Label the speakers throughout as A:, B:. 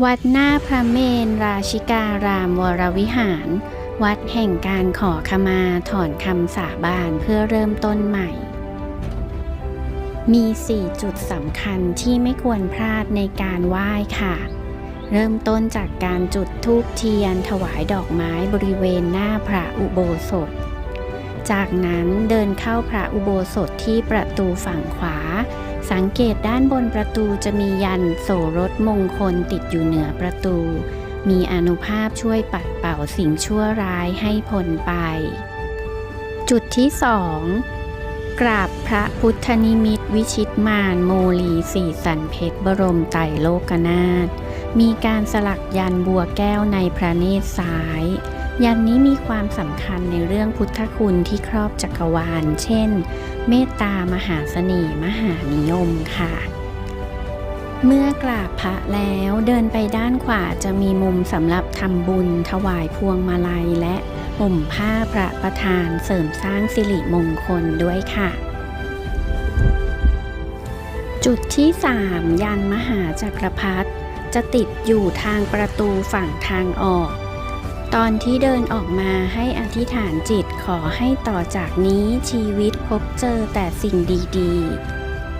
A: วัดหน้าพระเมนราชิการามวรวิหาร วัดแห่งการขอขมาถอนคำสาบานเพื่อเริ่มต้นใหม่ มี 4 จุดสำคัญที่ไม่ควรพลาดในการไหว้ค่ะ เริ่มต้นจากการจุดธูปเทียนถวายดอกไม้บริเวณหน้าพระอุโบสถ จากนั้นเดินเข้าพระอุโบสถที่ประตูฝั่งขวา สังเกตด้านบนประตูจะมียันโสรถมงคลติดอยู่เหนือประตู มีอนุภาพช่วยปัดเป่าสิ่งชั่วร้ายให้พ้นไป จุดที่สองกราบพระพุทธนิมิตวิชิตมานโมลีสีสันเพชรบรมไตรโลกนาถมีการสลักยันบัวแก้วในพระเนตรซ้าย ยันนี้มีความสำคัญในเรื่องพุทธคุณที่ครอบจักรวาล เช่น เมตตามหาเสน่ห์มหานิยมค่ะ เมื่อกราบพระแล้วเดินไปด้านขวาจะมีมุมสำหรับทำบุญ ถวายพวงมาลัยและห่มผ้าพระประธานเสริมสร้างสิริมงคลด้วยค่ะ จุดที่ 3 ยันมหาจักรพรรดิจะติดอยู่ทางประตูฝั่งทางออก ตอนที่เดินออกมาให้อธิษฐานจิตขอให้ต่อจากนี้ชีวิตพบเจอแต่สิ่งดี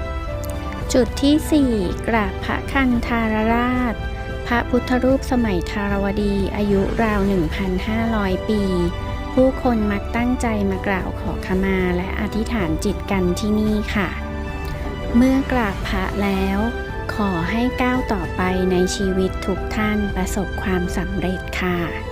A: ๆ จุดที่ 4 กราบพระคันธารราช พระพุทธรูปสมัยธารวดีอายุราว 1,500 ปี ผู้คนมักตั้งใจมากล่าวขอขมาและอธิษฐานจิตกันที่นี่ค่ะ เมื่อกราบพระแล้ว ขอให้ก้าวต่อไปในชีวิตทุกท่านประสบความสำเร็จค่ะ